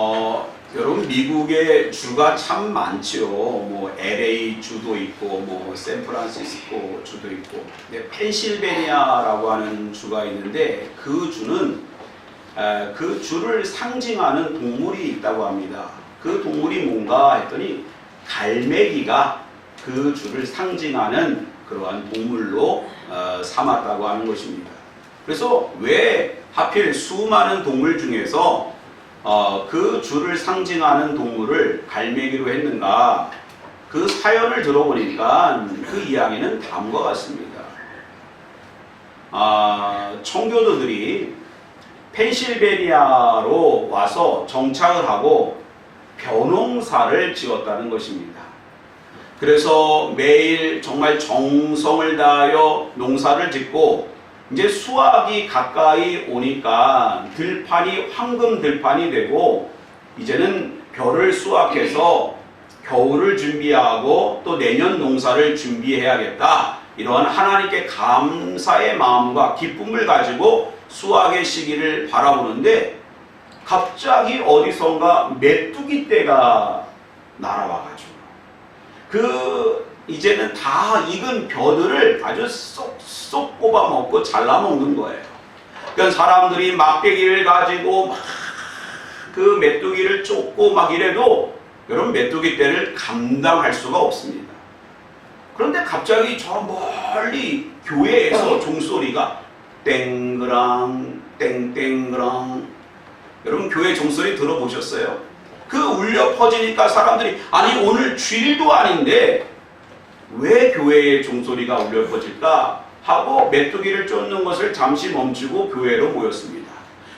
어, 여러분 미국의 주가 참 많지요. 뭐 LA 주도 있고 뭐 샌프란시스코 주도 있고. 근데 펜실베니아라고 하는 주가 있는데 그 주는 에, 그 주를 상징하는 동물이 있다고 합니다. 그 동물이 뭔가 했더니 갈매기가 그 주를 상징하는 그러한 동물로 어, 삼았다고 하는 것입니다. 그래서 왜 하필 수많은 동물 중에서 어, 그 주를 상징하는 동물을 갈매기로 했는가? 그 사연을 들어보니까 그 이야기는 다음과 같습니다. 아, 청교도들이 펜실베니아로 와서 정착을 하고 벼농사를 지었다는 것입니다. 그래서 매일 정말 정성을 다하여 농사를 짓고 이제 수확이 가까이 오니까 들판이 황금 들판이 되고 이제는 벼를 수확해서 겨울을 준비하고 또 내년 농사를 준비해야겠다. 이러한 하나님께 감사의 마음과 기쁨을 가지고 수확의 시기를 바라보는데 갑자기 어디선가 메뚜기 떼가 날아와가지고 그 이제는 다 익은 벼들을 아주 쏙쏙 꼽아 먹고 잘라 먹는 거예요. 그러니까 사람들이 막대기를 가지고 막 그 메뚜기를 쫓고 막 이래도 여러분 메뚜기 떼를 감당할 수가 없습니다. 그런데 갑자기 저 멀리 교회에서 종소리가 땡그랑 땡땡그랑 여러분 교회 종소리 들어보셨어요? 그 울려 퍼지니까 사람들이 아니 오늘 주일도 아닌데 왜 교회에 종소리가 울려 퍼질까 하고 메뚜기를 쫓는 것을 잠시 멈추고 교회로 모였습니다.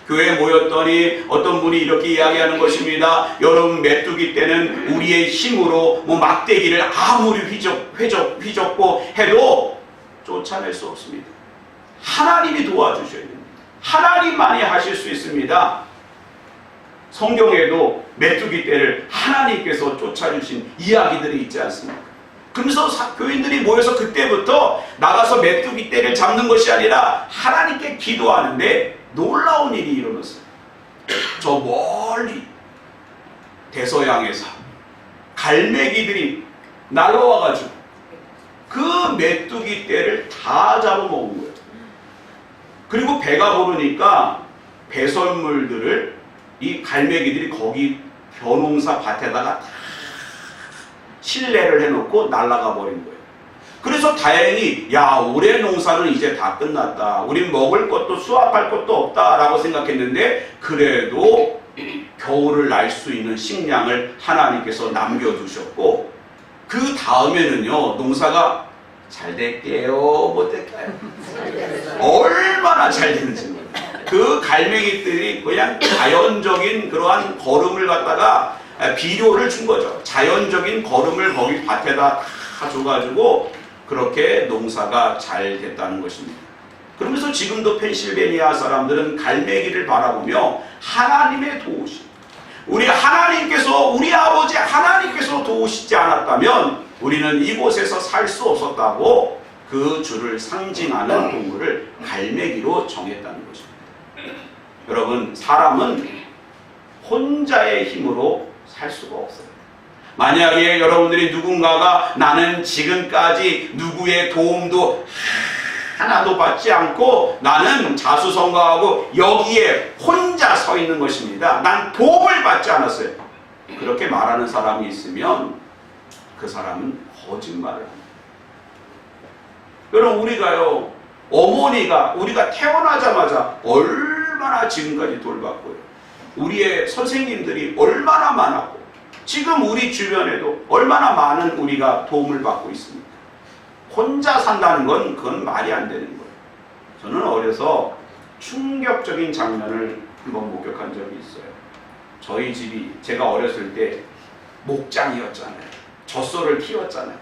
교회에 모였더니 어떤 분이 이렇게 이야기하는 것입니다. 여러분 메뚜기 때는 우리의 힘으로 뭐 막대기를 아무리 휘적, 휘적, 휘젓고 해도 쫓아낼 수 없습니다. 하나님이 도와주셔야 됩니다. 하나님만이 하실 수 있습니다. 성경에도 메뚜기 떼를 하나님께서 쫓아주신 이야기들이 있지 않습니까? 사- 교인들이 모여서 그때부터 나가서 메뚜기 떼를 잡는 것이 아니라 하나님께 기도하는데 놀라운 일이 일어났어요. 저 멀리 대서양에서 갈매기들이 날아와가지고 그 메뚜기 떼를 다 잡아먹은 거예요. 그리고 배가 부르니까 배설물들을 이 갈매기들이 거기 벼농사 밭에다가 다 실내를 해놓고 날아가 버린 거예요. 그래서 다행히 야 올해 농사는 이제 다 끝났다. 우린 먹을 것도 수확할 것도 없다라고 생각했는데 그래도 겨울을 날 수 있는 식량을 하나님께서 남겨두셨고 그 다음에는요 농사가 잘 될게요 못 될까요? 얼마나 잘 되는지. 그 갈매기들이 그냥 자연적인 그러한 걸음을 갖다가 비료를 준 거죠. 자연적인 걸음을 거기 밭에다 다 줘가지고 그렇게 농사가 잘 됐다는 것입니다. 그러면서 지금도 펜실베니아 사람들은 갈매기를 바라보며 하나님의 도우심, 우리 하나님께서 우리 아버지 하나님께서 도우시지 않았다면 우리는 이곳에서 살 수 없었다고 그 주를 상징하는 동물을 갈매기로 정했다는 것입니다. 여러분 사람은 혼자의 힘으로 살 수가 없어요. 만약에 여러분들이 누군가가 나는 지금까지 누구의 도움도 하나도 받지 않고 나는 자수성가하고 여기에 혼자 서 있는 것입니다. 난 도움을 받지 않았어요. 그렇게 말하는 사람이 있으면 그 사람은 거짓말을 합니다. 여러분 우리가요 어머니가 우리가 태어나자마자 얼마나 지금까지 돌봤고요. 우리의 선생님들이 얼마나 많았고 지금 우리 주변에도 얼마나 많은 우리가 도움을 받고 있습니다. 혼자 산다는 건 그건 말이 안 되는 거예요. 저는 어려서 충격적인 장면을 한번 목격한 적이 있어요. 저희 집이 제가 어렸을 때 목장이었잖아요. 젖소를 키웠잖아요.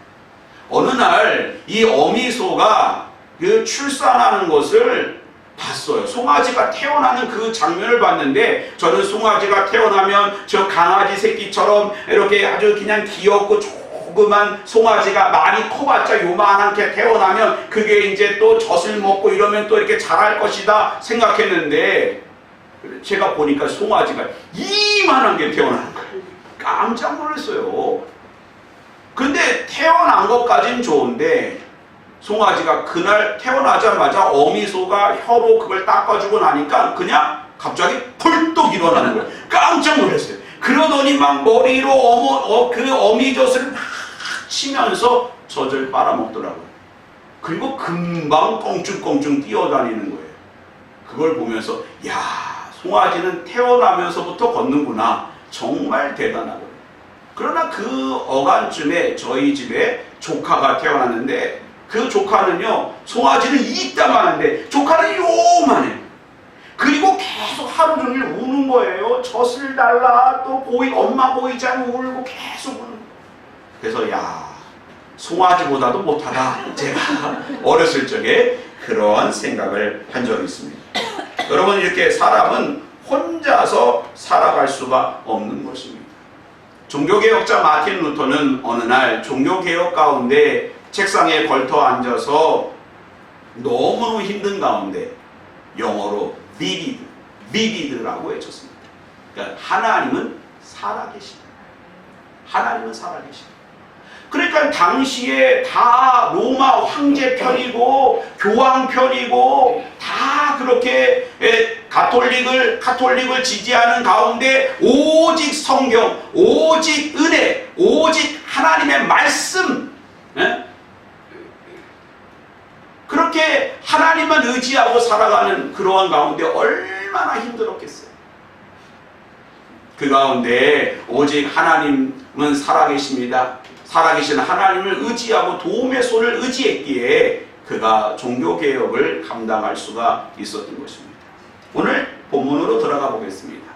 어느 날 이 어미소가 그 출산하는 것을 봤어요. 송아지가 태어나는 그 장면을 봤는데 저는 송아지가 태어나면 저 강아지 새끼처럼 이렇게 아주 그냥 귀엽고 조그만 송아지가 많이 커봤자 요만하게 태어나면 그게 이제 또 젖을 먹고 이러면 또 이렇게 자랄 것이다 생각했는데 제가 보니까 송아지가 이만한 게 태어나는 거예요. 깜짝 놀랐어요. 근데 태어난 것까진 좋은데 송아지가 그날 태어나자마자 어미소가 혀로 그걸 닦아주고 나니까 그냥 갑자기 펄떡 일어나는 거예요. 깜짝 놀랐어요. 그러더니 막 머리로 어머, 어, 그 어미젖을 막 치면서 젖을 빨아먹더라고요. 그리고 금방 껑충껑충 뛰어다니는 거예요. 그걸 보면서 야 송아지는 태어나면서부터 걷는구나. 정말 대단하거든요. 그러나 그 어간쯤에 저희 집에 조카가 태어났는데 그 조카는요 송아지는 이따만한데 조카는 요만해. 그리고 계속 하루 종일 우는 거예요. 젖을 달라 또 보이 엄마 보이지 않고 울고 계속 우는. 그래서 야 송아지보다도 못하다. 제가 어렸을 적에 그러한 생각을 한 적이 있습니다. 여러분 이렇게 사람은 혼자서 살아갈 수가 없는 것입니다. 종교개혁자 마틴 루터는 어느 날 종교개혁 가운데 책상에 걸터 앉아서 너무너무 힘든 가운데 영어로 vivid, vivid라고 외쳤습니다. 그러니까 하나님은 살아계시다. 하나님은 살아계시다. 그러니까 당시에 다 로마 황제 편이고 교황 편이고 다 그렇게 에, 가톨릭을 가톨릭을 지지하는 가운데 오직 성경, 오직 은혜, 오직 하나님의 말씀 에? 그렇게 하나님만 의지하고 살아가는 그러한 가운데 얼마나 힘들었겠어요. 그 가운데 오직 하나님은 살아계십니다. 살아계신 하나님을 의지하고 도움의 손을 의지했기에 그가 종교개혁을 감당할 수가 있었던 것입니다. 오늘 본문으로 들어가 보겠습니다.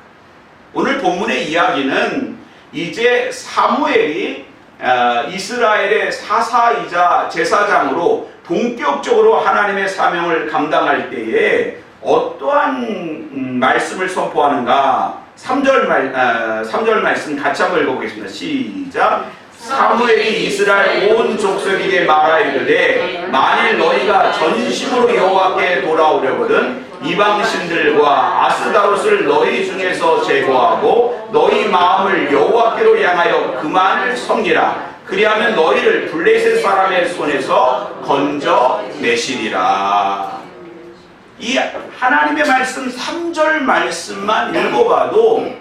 오늘 본문의 이야기는 이제 사무엘이 어, 이스라엘의 사사이자 제사장으로 본격적으로 하나님의 사명을 감당할 때에 어떠한 음, 말씀을 선포하는가? 3절, 말, 아, 3절 말씀 같이 한번 읽어보겠습니다. 시작. 사무엘이 이스라엘 온 족속에게 말하 이르되 만일 너희가 전심으로 여호와께 돌아오려거든 이방신들과 아스다롯을 너희 중에서 제거하고 너희 마음을 여호와께로 향하여 그만을 섬기라 그리하면 너희를 블레셋 사람의 손에서 건져내시리라 이 하나님의 말씀 3절 말씀만 읽어봐도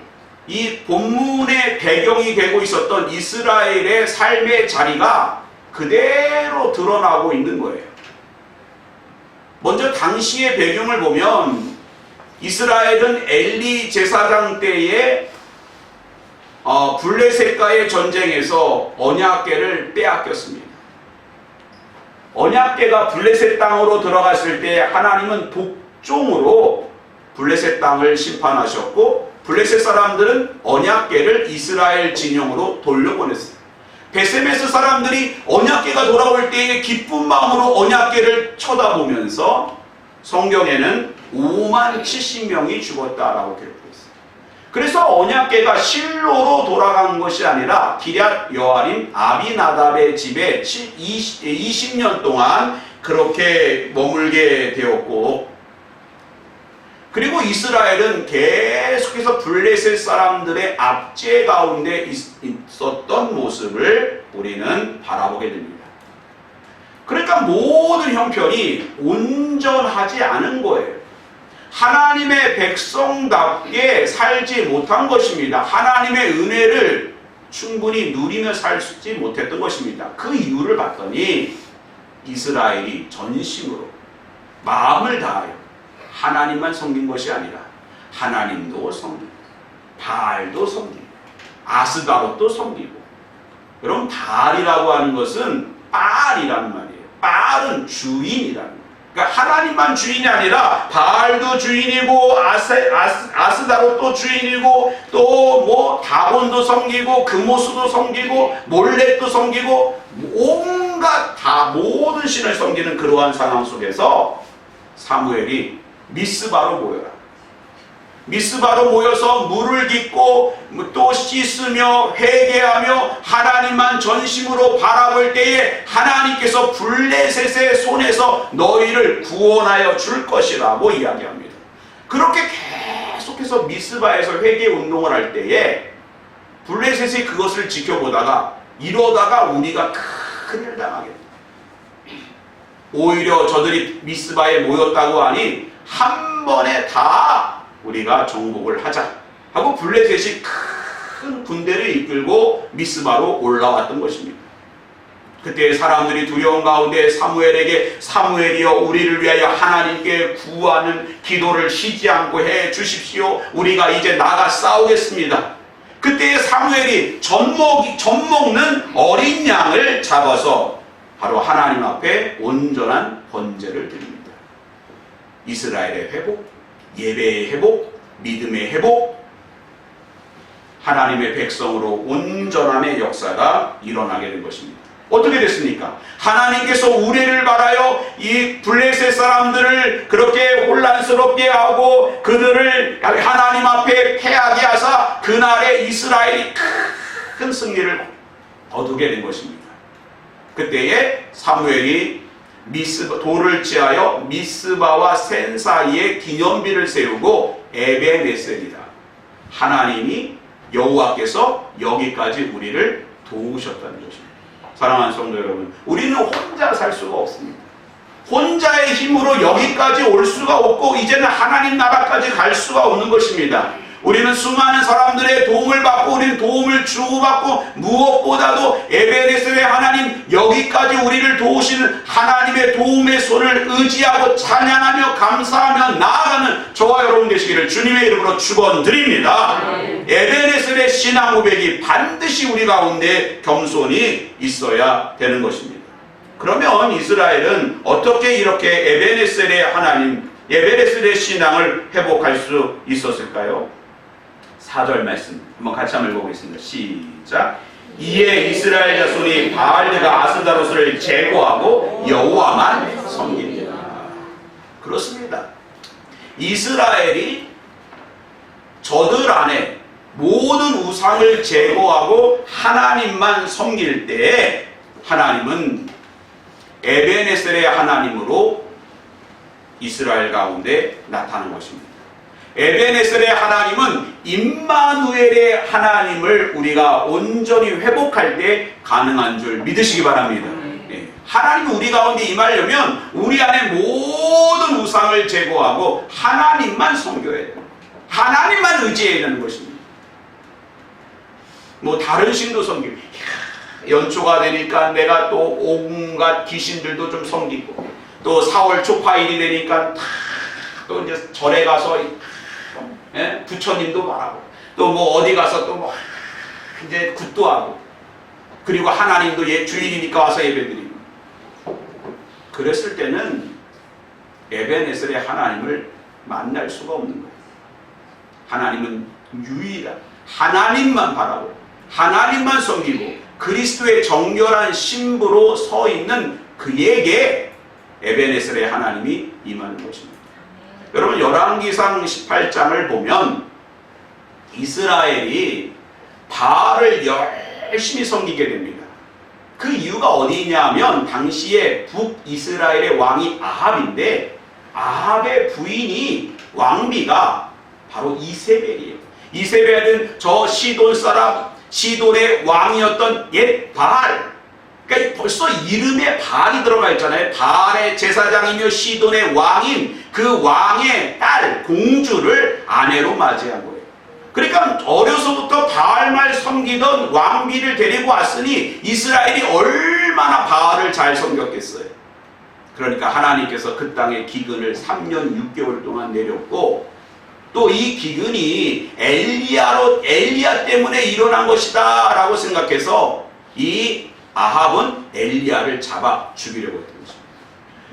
이 본문의 배경이 되고 있었던 이스라엘의 삶의 자리가 그대로 드러나고 있는 거예요. 먼저 당시의 배경을 보면 이스라엘은 엘리 제사장 때에 어, 블레셋과의 전쟁에서 언약궤를 빼앗겼습니다. 언약궤가 블레셋 땅으로 들어갔을 때 하나님은 복종으로 블레셋 땅을 심판하셨고 블레셋 사람들은 언약궤를 이스라엘 진영으로 돌려보냈어요. 베세메스 사람들이 언약궤가 돌아올 때에 기쁜 마음으로 언약궤를 쳐다보면서 성경에는 5만 70명이 죽었다라고 있어요. 그래서 언약궤가 실로로 돌아간 것이 아니라 기럇 여아림 아비나답의 집에 20, 년 동안 그렇게 머물게 되었고 그리고 이스라엘은 계속해서 블레셋 사람들의 압제 가운데 있었던 모습을 우리는 바라보게 됩니다. 그러니까 모든 형편이 온전하지 않은 거예요. 하나님의 백성답게 살지 못한 것입니다. 하나님의 은혜를 충분히 누리며 살지 못했던 것입니다. 그 이유를 봤더니 이스라엘이 전심으로 마음을 다하여 하나님만 섬긴 것이 아니라 하나님도 섬기고 바알도 섬기고 아스다롯도 섬기고 여러분 바알이라고 하는 것은 바알이라는 말이에요. 바알은 주인이라는. 그러니까 하나님만 주인이 아니라 바알도 주인이고 아세, 아스, 아스다롯도 주인이고 또 뭐 다곤도 섬기고 금오수도 섬기고 몰렉도 섬기고 온갖 다 모든 신을 섬기는 그러한 상황 속에서 사무엘이 미스바로 모여라. 미스바로 모여서 물을 깃고 또 씻으며 회개하며 하나님만 전심으로 바라볼 때에 하나님께서 블레셋의 손에서 너희를 구원하여 줄 것이라고 이야기합니다. 그렇게 계속해서 미스바에서 회개 운동을 할 때에 블레셋이 그것을 지켜보다가 이러다가 우리가 큰일 당하게 됩니다. 오히려 저들이 미스바에 모였다고 하니 한 번에 다 우리가 정복을 하자 하고 블레셋이 큰 군대를 이끌고 미스바로 올라왔던 것입니다. 그때 사람들이 두려운 가운데 사무엘에게 사무엘이여 우리를 위하여 하나님께 구하는 기도를 쉬지 않고 해 주십시오. 우리가 이제 나가 싸우겠습니다. 그때 사무엘이 젖먹, 젖먹는 어린 양을 잡아서 바로 하나님 앞에 온전한 번제를 드립니다. 이스라엘의 회복, 예배의 회복, 믿음의 회복, 하나님의 백성으로 온전함의 역사가 일어나게 된 것입니다. 어떻게 됐습니까? 하나님께서 우리를 바라여 이 블레셋 사람들을 그렇게 혼란스럽게 하고 그들을 하나님 앞에 패하게 하사 그날에 이스라엘이 큰 승리를 거두게 된 것입니다. 그때에 사무엘이 미스바, 돌을 지하여 미스바와 센 사이에 기념비를 세우고 에베네셀이다. 하나님이 여호와께서 여기까지 우리를 도우셨다는 것입니다. 사랑하는 성도 여러분, 우리는 혼자 살 수가 없습니다. 혼자의 힘으로 여기까지 올 수가 없고 이제는 하나님 나라까지 갈 수가 없는 것입니다. 우리는 수많은 사람들의 도움을 받고 우리는 도움을 주고받고 무엇보다도 에베레스의 하나님 여기까지 우리를 도우시는 하나님의 도움의 손을 의지하고 찬양하며 감사하며 나아가는 저와 여러분 되시기를 주님의 이름으로 축원드립니다. 에베레스의 신앙 고백이 반드시 우리 가운데 겸손이 있어야 되는 것입니다. 그러면 이스라엘은 어떻게 이렇게 에베네셀의 하나님, 에베네셀의 신앙을 회복할 수 있었을까요? 4절 말씀 한번 같이 한번 읽어보겠습니다. 시작. 이에 이스라엘 자손이 바알드가 아스다로스를 제거하고 여호와만 섬깁니다. 그렇습니다. 이스라엘이 저들 안에 모든 우상을 제거하고 하나님만 섬길 때에 하나님은 에베네셀의 하나님으로 이스라엘 가운데 나타난 것입니다. 에베네셀의 하나님은 임마누엘의 하나님을 우리가 온전히 회복할 때 가능한 줄 믿으시기 바랍니다. 예. 하나님이 우리 가운데 임하려면 우리 안에 모든 우상을 제거하고 하나님만 섬겨야 돼요. 하나님만 의지해야 되는 것입니다. 뭐 다른 신도 섬기고 연초가 되니까 내가 또 온갖 귀신들도 좀 섬기고 또 4월 초파일이 되니까 또 이제 절에 가서 예? 부처님도 말하고 또 뭐 어디 가서 또 뭐 이제 굿도 하고 그리고 하나님도 예 주일이니까 와서 예배드리고 그랬을 때는 에베네셀의 하나님을 만날 수가 없는 거예요. 하나님은 유일한 하나님만 바라고 하나님만 섬기고 그리스도의 정결한 신부로 서 있는 그에게 에베네셀의 하나님이 임하는 것입니다. 여러분 열왕기상 18장을 보면 이스라엘이 바알을 열심히 섬기게 됩니다. 그 이유가 어디 있냐면 당시에 북이스라엘의 왕이 아합인데 아합의 부인이 왕비가 바로 이세벨이에요. 이세벨은 저 시돈 사람 시돈의 왕이었던 옛 바알. 그러니까 벌써 이름에 바알이 들어가 있잖아요. 바알의 제사장이며 시돈의 왕인 그 왕의 딸 공주를 아내로 맞이한 거예요. 그러니까 어려서부터 바알말 섬기던 왕비를 데리고 왔으니 이스라엘이 얼마나 바알을 잘 섬겼겠어요. 그러니까 하나님께서 그 땅에 기근을 3년 6개월 동안 내렸고 또 이 기근이 엘리야로 엘리야 때문에 일어난 것이다라고 생각해서 이 아합은 엘리야를 잡아 죽이려고 했던 것입니다.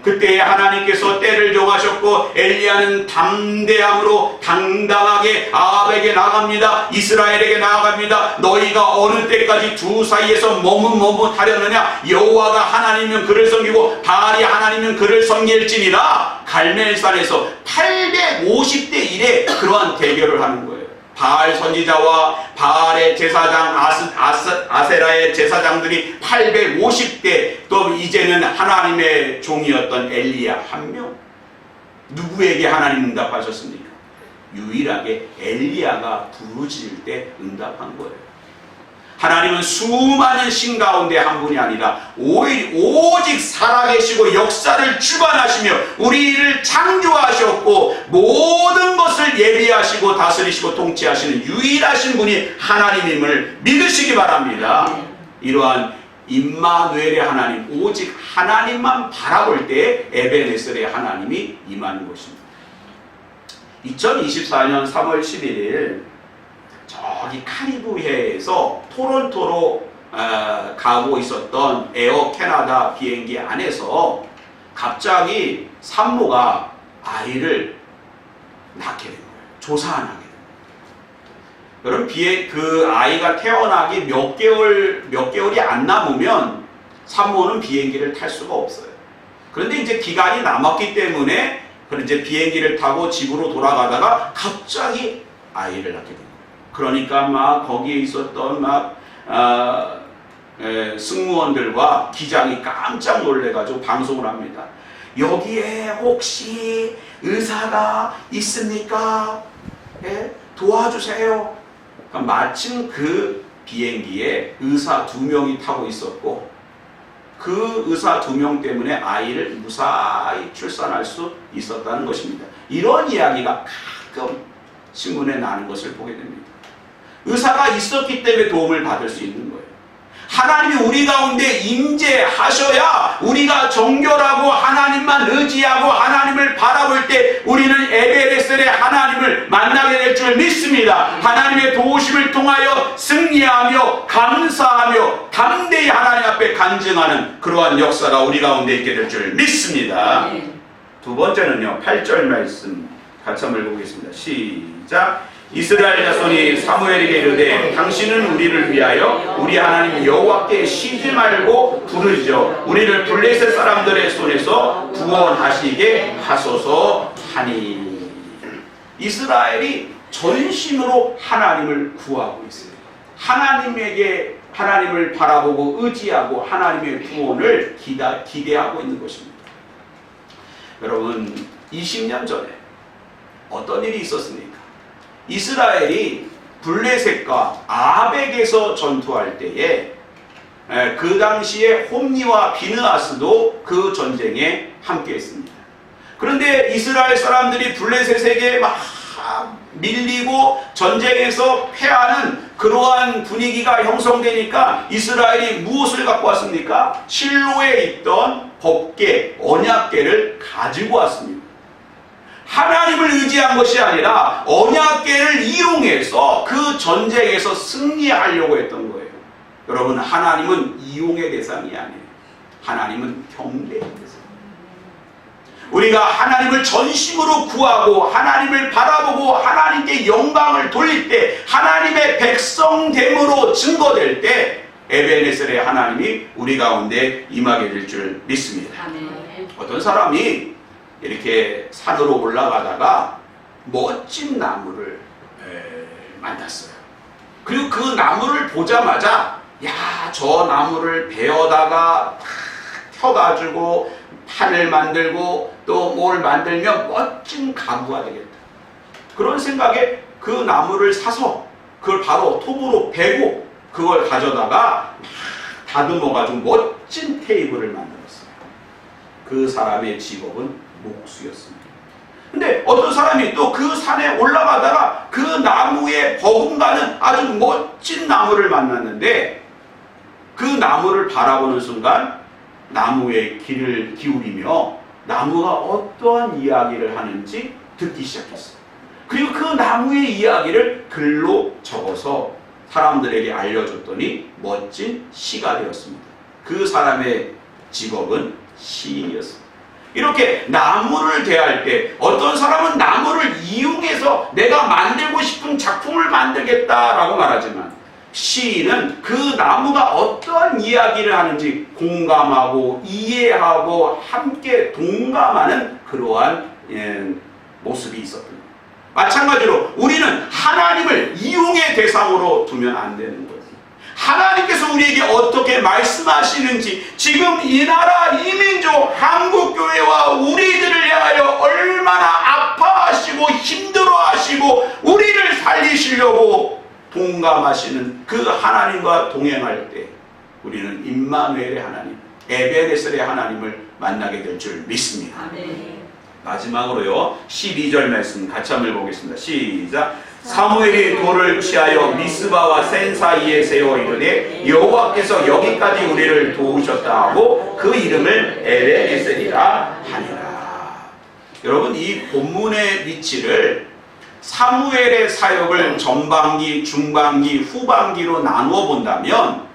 그때 하나님께서 때를 정하셨고 엘리야는 담대함으로 당당하게 아합에게 나갑니다. 이스라엘에게 나아갑니다. 너희가 어느 때까지 두 사이에서 머뭇머뭇하려느냐 여호와가 하나님이면 그를 섬기고 바알이 아하나님이면 그를 섬길지니라 갈멜산에서 850대 1의 그러한 대결을 하는 거예요. 바알 선지자와 바알의 제사장 아스, 아스, 아세라의 제사장들이 850대 또 이제는 하나님의 종이었던 엘리야 한 명. 누구에게 하나님 응답하셨습니까? 유일하게 엘리야가 부르짖을 때 응답한 거예요. 하나님은 수많은 신 가운데 한 분이 아니라 오직, 살아계시고 역사를 주관하시며 우리를 창조하셨고 모든 것을 예비하시고 다스리시고 통치하시는 유일하신 분이 하나님임을 믿으시기 바랍니다. 이러한 임마누엘의 하나님 오직 하나님만 바라볼 때 에베네셀의 하나님이 임하는 것입니다. 2024년 3월 11일 저기 카리브해에서 토론토로 어, 가고 있었던 에어 캐나다 비행기 안에서 갑자기 산모가 아이를 낳게 된 거예요. 거예요. 여러분 비에 그 아이가 태어나기 몇 개월 몇 개월이 안 남으면 산모는 비행기를 탈 수가 없어요. 그런데 이제 기간이 남았기 때문에 그런 이제 비행기를 타고 집으로 돌아가다가 갑자기 아이를 낳게 된 거예요. 그러니까 막 거기에 있었던 막 아, 에, 승무원들과 기장이 깜짝 놀래가지고 방송을 합니다. 여기에 혹시 의사가 있습니까? 예? 도와주세요. 그러니까 마침 그 비행기에 의사 두 명이 타고 있었고 그 의사 두 명 때문에 아이를 무사히 출산할 수 있었다는 것입니다. 이런 이야기가 가끔 신문에 나는 것을 보게 됩니다. 의사가 있었기 때문에 도움을 받을 수 있는 거예요. 하나님이 우리 가운데 임재하셔야 우리가 정결하고 하나님만 의지하고 하나님을 바라볼 때 우리는 에베레셀의 하나님을 만나게 될 줄 믿습니다. 하나님의 도우심을 통하여 승리하며 감사하며 담대히 하나님 앞에 간증하는 그러한 역사가 우리 가운데 있게 될 줄 믿습니다. 두 번째는요, 8절 말씀 같이 한번 읽어보겠습니다. 시작. 이스라엘 자손이 사무엘에게 이르되 당신은 우리를 위하여 우리 하나님 여호와께 쉬지 말고 부르짖어 우리를 블레셋 사람들의 손에서 구원하시게 하소서 하니 이스라엘이 전심으로 하나님을 구하고 있어요. 하나님에게 하나님을 바라보고 의지하고 하나님의 구원을 기다, 기대하고 있는 것입니다. 여러분 20년 전에 어떤 일이 있었습니까? 이스라엘이 블레셋과 아벡에서 전투할 때에 에, 그 당시에 홈니와 비느아스도 그 전쟁에 함께했습니다. 그런데 이스라엘 사람들이 블레셋에게 막 밀리고 전쟁에서 패하는 그러한 분위기가 형성되니까 이스라엘이 무엇을 갖고 왔습니까? 실로에 있던 법계, 언약계를 가지고 왔습니다. 하나님을 의지한 것이 아니라 언약계를 이용해서 그 전쟁에서 승리하려고 했던 거예요. 여러분 하나님은 이용의 대상이 아니에요. 하나님은 경배의 대상. 우리가 하나님을 전심으로 구하고 하나님을 바라보고 하나님께 영광을 돌릴 때 하나님의 백성됨으로 증거될 때 에베네셀의 하나님이 우리 가운데 임하게 될 줄 믿습니다. 어떤 사람이 이렇게 산으로 올라가다가 멋진 나무를 에, 만났어요. 그리고 그 나무를 보자마자 야, 저 나무를 베어다가 탁 펴가지고 판을 만들고 또 뭘 만들면 멋진 가구가 되겠다. 그런 생각에 그 나무를 사서 그걸 바로 톱으로 베고 그걸 가져다가 다듬어가지고 멋진 테이블을 만들었어요. 그 사람의 직업은 목수였습니다. 근데 어떤 사람이 또 그 산에 올라가다가 그 나무에 버금가는 아주 멋진 나무를 만났는데 그 나무를 바라보는 순간 나무에 귀를 기울이며 나무가 어떠한 이야기를 하는지 듣기 시작했어요. 그리고 그 나무의 이야기를 글로 적어서 사람들에게 알려줬더니 멋진 시가 되었습니다. 그 사람의 직업은 시인이었습니다. 이렇게 나무를 대할 때 어떤 사람은 나무를 이용해서 내가 만들고 싶은 작품을 만들겠다라고 말하지만 시인은 그 나무가 어떠한 이야기를 하는지 공감하고 이해하고 함께 동감하는 그러한 예, 모습이 있었던 거예요. 마찬가지로 우리는 하나님을 이용의 대상으로 두면 안 되는 거예요. 하나님께서 우리에게 어떻게 말씀하시는지 지금 이 나라 이민족 한국교회와 우리들을 향하여 얼마나 아파하시고 힘들어하시고 우리를 살리시려고 동감하시는 그 하나님과 동행할 때 우리는 임마누엘의 하나님, 에베네셀의 하나님을 만나게 될 줄 믿습니다. 마지막으로요 12절 말씀 같이 한번 보겠습니다. 시작. 사무엘이 돌을 취하여 미스바와 센 사이에 세워 이르되 여호와께서 여기까지 우리를 도우셨다 하고 그 이름을 에베네셀이라 하니라. 여러분 이 본문의 위치를 사무엘의 사역을 전반기, 중반기, 후반기로 나누어 본다면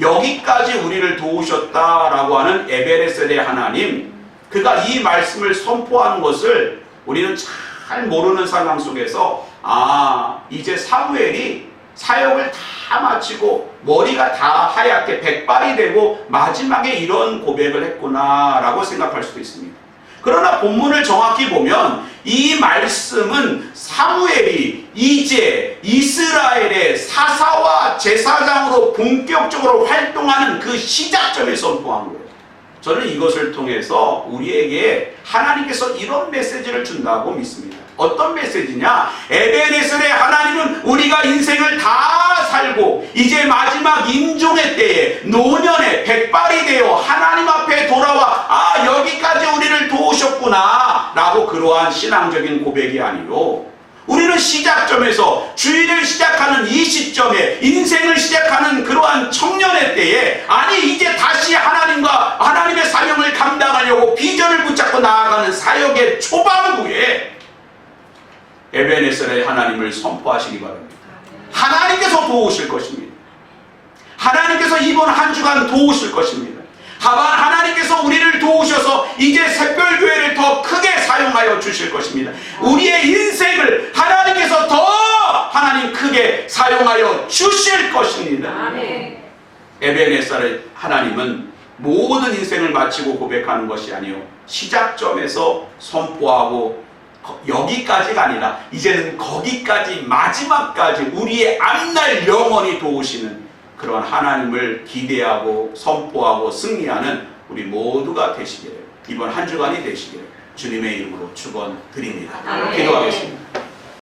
여기까지 우리를 도우셨다라고 하는 에베레셀의 하나님 그가 이 말씀을 선포하는 것을 우리는 잘 모르는 상황 속에서 아 이제 사무엘이 사역을 다 마치고 머리가 다 하얗게 백발이 되고 마지막에 이런 고백을 했구나라고 생각할 수도 있습니다. 그러나 본문을 정확히 보면 이 말씀은 사무엘이 이제 이스라엘의 사사와 제사장으로 본격적으로 활동하는 그 시작점에 선포한 거예요. 저는 이것을 통해서 우리에게 하나님께서 이런 메시지를 준다고 믿습니다. 어떤 메시지냐? 에베네셀의 하나님은 우리가 인생을 다 살고 이제 마지막 임종의 때에 노년에 백발이 되어 하나님 앞에 돌아와 아 여기까지 우리를 도우셨구나 라고 그러한 신앙적인 고백이 아니로 우리는 시작점에서 주일을 시작하는 이 시점에 인생을 시작하는 그러한 청년의 때에 아니 이제 다시 하나님과 하나님의 사명을 감당하려고 비전을 붙잡고 나아가는 사역의 초반부에 에베네셀의 하나님을 선포하시기 바랍니다. 하나님께서 도우실 것입니다. 하나님께서 이번 한 주간 도우실 것입니다. 하반 하나님께서 우리를 도우셔서 이제 새별교회를 더 크게 사용하여 주실 것입니다. 우리의 인생을 하나님께서 더 하나님 크게 사용하여 주실 것입니다. 에베네살의 하나님은 모든 인생을 마치고 고백하는 것이 아니요 시작점에서 선포하고 거- 여기까지가 아니라 이제는 거기까지 마지막까지 우리의 앞날 영원히 도우시는 그런 하나님을 기대하고 선포하고 승리하는 우리 모두가 되시기를 이번 한 주간이 되시기를 주님의 이름으로 축원드립니다. 기도하겠습니다.